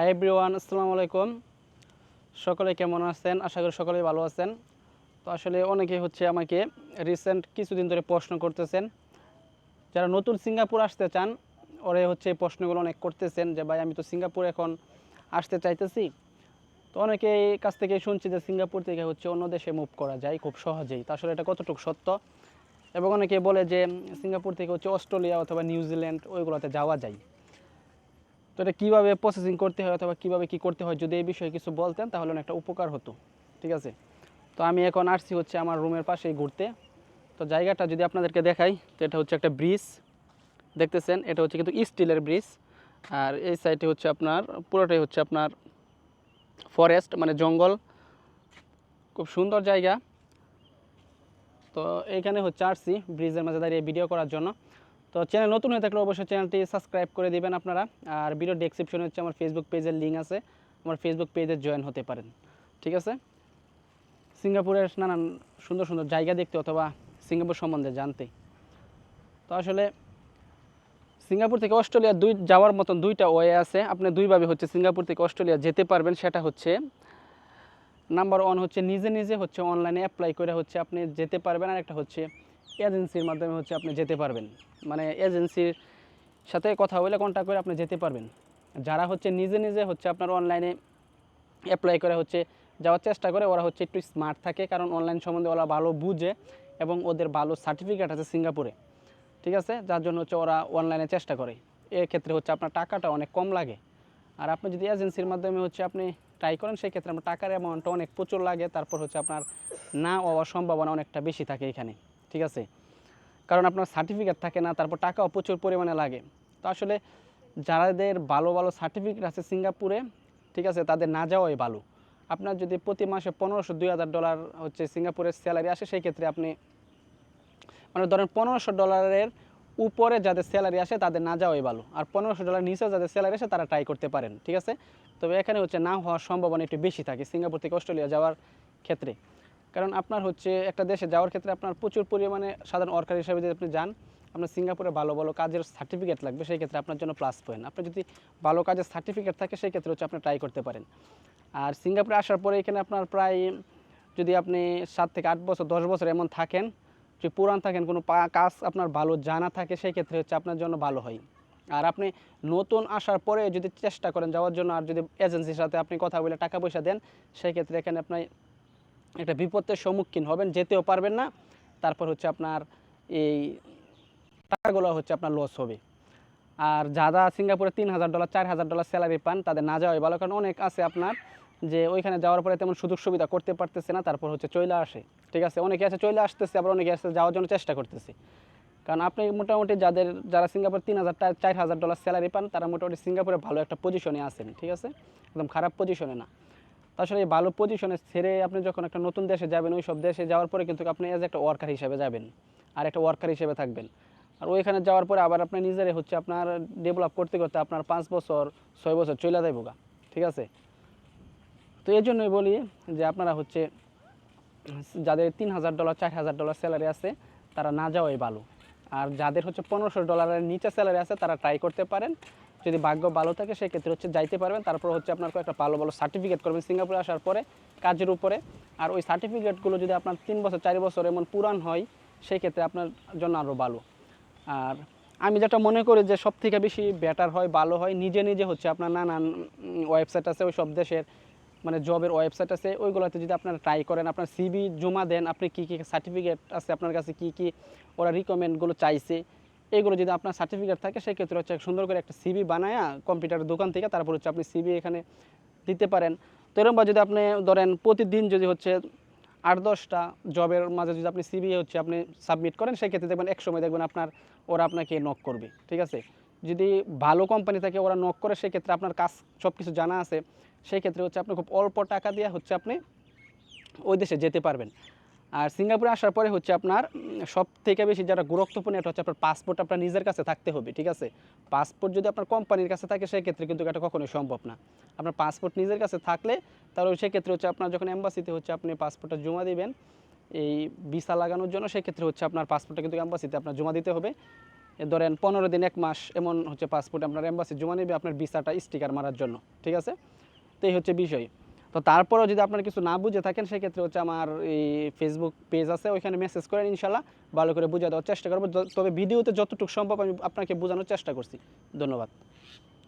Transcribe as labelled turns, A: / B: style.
A: Hi everyone আসসালামু আলাইকুম। সকলে কেমন আছেন? আশা করি সকলেই ভালো আছেন। তো আসলে অনেকে হচ্ছে আমাকে রিসেন্ট কিছুদিন ধরে প্রশ্ন করতেছেন। যারা নতুন সিঙ্গাপুর আসতে চান ওরে হচ্ছে প্রশ্নগুলো অনেক করতেছেন যে, ভাই, আমি তো সিঙ্গাপুর এখন আসতে চাইতেছি। তো অনেকে কাছ থেকে শুনছি যে, সিঙ্গাপুর থেকে হচ্ছে অন্য দেশে মুভ করা যায় খুব সহজেই। তা আসলে এটা কতটুকু সত্য? এবং অনেকে বলে যে, সিঙ্গাপুর থেকে হচ্ছে অস্ট্রেলিয়া অথবা নিউজিল্যান্ড ওইগুলোতে যাওয়া যায়। তো এটা কীভাবে প্রসেসিং করতে হয় অথবা কীভাবে কী করতে হয় যদি এই বিষয়ে কিছু বলতেন, তাহলে অনেকটা উপকার হতো। ঠিক আছে? তো আমি এখন আসছি হচ্ছে আমার রুমের পাশেই ঘুরতে। তো জায়গাটা যদি আপনাদেরকে দেখাই, তো এটা হচ্ছে একটা ব্রিজ। দেখতেছেন, এটা হচ্ছে কিন্তু স্টিলের ব্রিজ। আর এই সাইডে হচ্ছে আপনার, পুরোটাই হচ্ছে আপনার ফরেস্ট মানে জঙ্গল। খুব সুন্দর জায়গা। তো এইখানে হচ্ছে আসছি ব্রিজের মাঝে দাঁড়িয়ে ভিডিও করার জন্য। তো চ্যানেল নতুন হয়ে থাকলে অবশ্যই চ্যানেলটি সাবস্ক্রাইব করে দিবেন আপনারা। আর ভিডিও ডেসক্রিপশনে হচ্ছে আমার ফেসবুক পেজের লিঙ্ক আছে। আমার ফেসবুক পেজে জয়েন হতে পারেন। ঠিক আছে? সিঙ্গাপুরের নানান সুন্দর সুন্দর জায়গা দেখতে অথবা সিঙ্গাপুর সম্বন্ধে জানতে। তো আসলে সিঙ্গাপুর থেকে অস্ট্রেলিয়া দুই যাওয়ার মতন দুইটা ওয়ে আছে। আপনি দুইভাবে হচ্ছে সিঙ্গাপুর থেকে অস্ট্রেলিয়া যেতে পারবেন। সেটা হচ্ছে নাম্বার ওয়ান হচ্ছে নিজে নিজে হচ্ছে অনলাইনে অ্যাপ্লাই করে হচ্ছে আপনি যেতে পারবেন। আর একটা হচ্ছে এজেন্সির মাধ্যমে হচ্ছে আপনি যেতে পারবেন। মানে এজেন্সির সাথে কথা বলে কন্ট্যাক্ট করে আপনি যেতে পারবেন। যারা হচ্ছে নিজে নিজে হচ্ছে আপনার অনলাইনে অ্যাপ্লাই করে হচ্ছে যাওয়ার চেষ্টা করে, ওরা হচ্ছে একটু স্মার্ট থাকে কারণ অনলাইন সম্বন্ধে ওরা ভালো বুঝে এবং ওদের ভালো সার্টিফিকেট আছে সিঙ্গাপুরে। ঠিক আছে? যার জন্য হচ্ছে ওরা অনলাইনে চেষ্টা করে। এক্ষেত্রে হচ্ছে আপনার টাকাটা অনেক কম লাগে। আর আপনি যদি এজেন্সির মাধ্যমে হচ্ছে আপনি ট্রাই করেন সেই ক্ষেত্রে আপনার টাকার অ্যামাউন্টটা অনেক প্রচুর লাগে। তারপর হচ্ছে আপনার না হওয়ার সম্ভাবনা অনেকটা বেশি থাকে এখানে। ঠিক আছে? কারণ আপনার সার্টিফিকেট থাকে না, তারপর টাকাও প্রচুর পরিমাণে লাগে। তো আসলে যাদের ভালো ভালো সার্টিফিকেট আছে সিঙ্গাপুরে, ঠিক আছে, তাদের না যাওয়াই ভালো। আপনার যদি প্রতি মাসে পনেরোশো, দুই হাজার ডলার হচ্ছে সিঙ্গাপুরের স্যালারি আসে, সেই ক্ষেত্রে আপনি মানে ধরেন পনেরোশো ডলারের উপরে যাদের স্যালারি আসে, তাদের না যাওয়াই ভালো। আর পনেরোশো ডলার নিচে যাদের স্যালারি আসে, তারা ট্রাই করতে পারেন, ঠিক আছে? তবে এখানে হচ্ছে না হওয়ার সম্ভাবনা একটু বেশি থাকে, সিঙ্গাপুর থেকে অস্ট্রেলিয়া যাওয়ার ক্ষেত্রে। কারণ আপনার হচ্ছে একটা দেশে যাওয়ার ক্ষেত্রে আপনার প্রচুর পরিমাণে সাধারণ ওয়ার্কার হিসেবে যদি আপনি যান, আপনার সিঙ্গাপুরে ভালো ভালো কাজের সার্টিফিকেট লাগবে, সেই ক্ষেত্রে আপনার জন্য প্লাস পয়েন্ট আপনার যদি ভালো কাজের সার্টিফিকেট থাকে, সেই ক্ষেত্রে হচ্ছে আপনি ট্রাই করতে পারেন। আর সিঙ্গাপুরে আসার পরে এখানে আপনার প্রায় যদি আপনি সাত থেকে আট বছর, দশ বছর এমন থাকেন, যদি পুরান থাকেন, কোনো কাজ আপনার ভালো জানা থাকে, সেই ক্ষেত্রে হচ্ছে আপনার জন্য ভালো হয়। আর আপনি নতুন আসার পরে যদি চেষ্টা করেন যাওয়ার জন্য, আর যদি এজেন্সির সাথে আপনি কথা বলে টাকা পয়সা দেন, সেই ক্ষেত্রে এখানে আপনার একটা বিপদের সম্মুখীন হবেন, যেতেও পারবেন না। তারপর হচ্ছে আপনার এই টাকাগুলো হচ্ছে আপনার লস হবে। আর যারা সিঙ্গাপুরে তিন হাজার ডলার চার হাজার ডলার স্যালারি পান, তাদের না যাওয়াই ভালো, কারণ অনেক আছে আপনার যে ওইখানে যাওয়ার পরে তেমন সুযোগ সুবিধা করতে পারতেছে না, তারপর হচ্ছে চলে আসে। ঠিক আছে, অনেকে আছে চলে আসতেছে, আবার অনেকে আছে যাওয়ার জন্য চেষ্টা করতেছে। কারণ আপনি মোটামুটি যাদের, যারা সিঙ্গাপুর তিন হাজার চার হাজার ডলার স্যালারি পান, তারা মোটামুটি সিঙ্গাপুরে ভালো একটা পজিশনে আছেন, ঠিক আছে? একদম খারাপ পজিশনে না। এই ভালো পজিশনে ছেড়ে আপনি যখন একটা নতুন দেশে যাবেন ওই সব দেশে যাওয়ার পরে কিন্তু আপনি এজ একটা ওয়ার্কার হিসেবে যাবেন, আর একটা ওয়ার্কার হিসেবে থাকবেন। আর ওইখানে যাওয়ার পরে আবার আপনি নিজেরাই হচ্ছে আপনার ডেভেলপ করতে করতে আপনার পাঁচ বছর, ছয় বছর চলে যাইব গা, ঠিক আছে? তো এই জন্যই বলি যে আপনারা হচ্ছে যাদের তিন হাজার ডলার চার হাজার ডলার স্যালারি আছে, তারা না যাওয়াই ভালো। আর যাদের হচ্ছে পনেরোশো ডলারের নিচে স্যালারি আছে, তারা ট্রাই করতে পারেন। যদি ভাগ্য ভালো থাকে, সেক্ষেত্রে হচ্ছে যাইতে পারবেন। তারপর হচ্ছে আপনার একটা ভালো ভালো সার্টিফিকেট করবেন সিঙ্গাপুরে আসার পরে কাজের উপরে। আর ওই সার্টিফিকেটগুলো যদি আপনার তিন বছর, চার বছর এমন পুরান হয় সেই ক্ষেত্রে আপনার জন্য আরও ভালো। আর আমি যেটা মনে করি যে সব থেকে বেশি বেটার হয়, ভালো হয়, নিজে নিজে হচ্ছে আপনার নানান ওয়েবসাইট আছে ওই সব দেশের মানে জবের ওয়েবসাইট আছে, ওইগুলোতে যদি আপনারা ট্রাই করেন, আপনার সিবি জমা দেন, আপনি কী কী সার্টিফিকেট আছে, আপনার কাছে কী কী ওরা রিকমেন্ডগুলো চাইছে এগুলো যদি আপনার সার্টিফিকেট থাকে, সেক্ষেত্রে হচ্ছে সুন্দর করে একটা সিবি বানায়া কম্পিউটারের দোকান থেকে তারপর হচ্ছে আপনি সিবি এখানে দিতে পারেন। তো এরকম বা যদি আপনি ধরেন প্রতিদিন যদি হচ্ছে আট দশটা জবের মাঝে যদি আপনি সিবি হচ্ছে আপনি সাবমিট করেন, সেক্ষেত্রে দেখবেন এক সময় দেখবেন আপনার, ওরা আপনাকে নক করবে, ঠিক আছে? যদি ভালো কোম্পানি থাকে, ওরা নক করে, সেক্ষেত্রে আপনার কাজ সব কিছু জানা আছে সেই ক্ষেত্রে হচ্ছে আপনি খুব অল্প টাকা দিয়ে হচ্ছে আপনি ওই দেশে যেতে পারবেন। আর সিঙ্গাপুরে আসার পরে হচ্ছে আপনার সব থেকে বেশি যারা গুরুত্বপূর্ণ এটা হচ্ছে আপনার পাসপোর্ট আপনার নিজের কাছে থাকতে হবে, ঠিক আছে? পাসপোর্ট যদি আপনার কোম্পানির কাছে থাকে সেক্ষেত্রে কিন্তু এটা কখনোই সম্ভব না। আপনার পাসপোর্ট নিজের কাছে থাকলে তাহলে সেক্ষেত্রে হচ্ছে আপনার যখন অ্যাম্বাসিতে হচ্ছে আপনি পাসপোর্টটা জমা দিবেন, এই ভিসা লাগানোর জন্য সেক্ষেত্রে হচ্ছে আপনার পাসপোর্টটা কিন্তু অ্যাম্বাসিতে আপনার জমা দিতে হবে। ধরেন পনেরো দিন, এক মাস এমন হচ্ছে পাসপোর্ট আপনার এম্বাসি জমা নেবে আপনার ভিসাটা স্টিকার মারার জন্য, ঠিক আছে? তো এই হচ্ছে বিষয়। তো তারপরেও যদি আপনার কিছু না বুঝে থাকেন, সেক্ষেত্রে হচ্ছে আমার এই ফেসবুক পেজ আছে, ওইখানে মেসেজ করেন, ইনশাল্লাহ ভালো করে বুঝে দেওয়ার চেষ্টা করব। তবে ভিডিওতে যতটুকু সম্ভব আমি আপনাকে বোঝানোর চেষ্টা করছি। ধন্যবাদ।